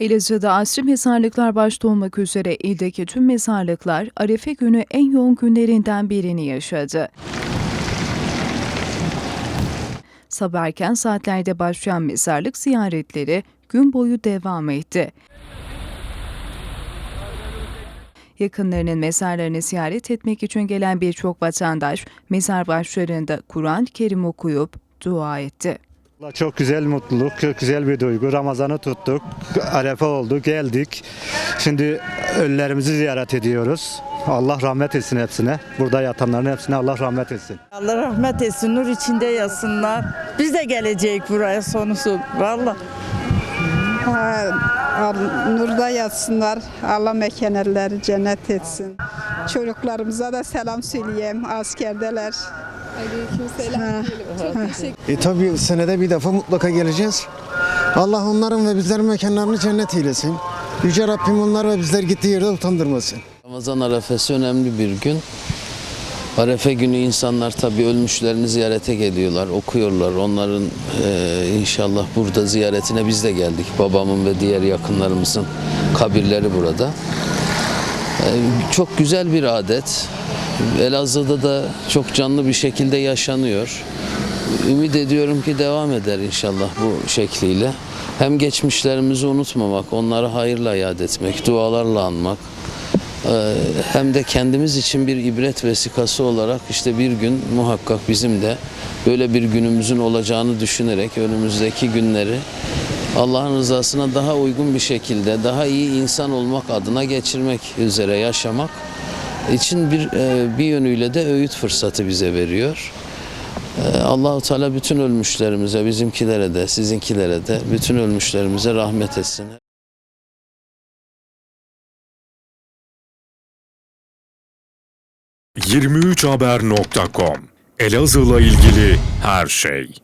Elazığ'da asri mezarlıklar başta olmak üzere ildeki tüm mezarlıklar Arefe günü en yoğun günlerinden birini yaşadı. Sabah erken saatlerde başlayan mezarlık ziyaretleri gün boyu devam etti. Yakınlarının mezarlarını ziyaret etmek için gelen birçok vatandaş mezar başlarında Kur'an-ı Kerim okuyup dua etti. Çok güzel mutluluk, çok güzel bir duygu. Ramazan'ı tuttuk, arefe oldu, geldik. Şimdi ölülerimizi ziyaret ediyoruz. Allah rahmet etsin hepsine. Burada yatanların hepsine Allah rahmet etsin. Allah rahmet etsin, nur içinde yatsınlar. Biz de gelecek buraya sonusu. Valla. Nurda yatsınlar. Allah mekanelleri cennet etsin. Çocuklarımıza da selam söyleyeyim. Askerdeler. E tabi senede bir defa mutlaka geleceğiz. Allah onların ve bizlerin mekanlarını cennet eylesin. Yüce Rabbim onlar ve bizler gittiği yerde utandırmasın. Ramazan arefesi önemli bir gün. Arefe günü insanlar tabii ölmüşlerini ziyarete geliyorlar, okuyorlar. Onların eee, inşallah burada ziyaretine biz de geldik. Babamın ve diğer yakınlarımızın kabirleri burada. Eee, çok güzel bir adet. Elazığ'da da çok canlı bir şekilde yaşanıyor. Ümit ediyorum ki devam eder inşallah bu şekliyle. Hem geçmişlerimizi unutmamak, onları hayırla yad etmek, dualarla anmak, ee, hem de kendimiz için bir ibret vesikası olarak işte bir gün muhakkak bizim de böyle bir günümüzün olacağını düşünerek önümüzdeki günleri Allah'ın rızasına daha uygun bir şekilde daha iyi insan olmak adına geçirmek üzere yaşamak için bir e, bir yönüyle de öğüt fırsatı bize veriyor. Ee, Allahu Teala bütün ölmüşlerimize, bizimkilere de, sizinkilere de, bütün ölmüşlerimize rahmet etsin. 23haber.com Elazığ'la ilgili her şey.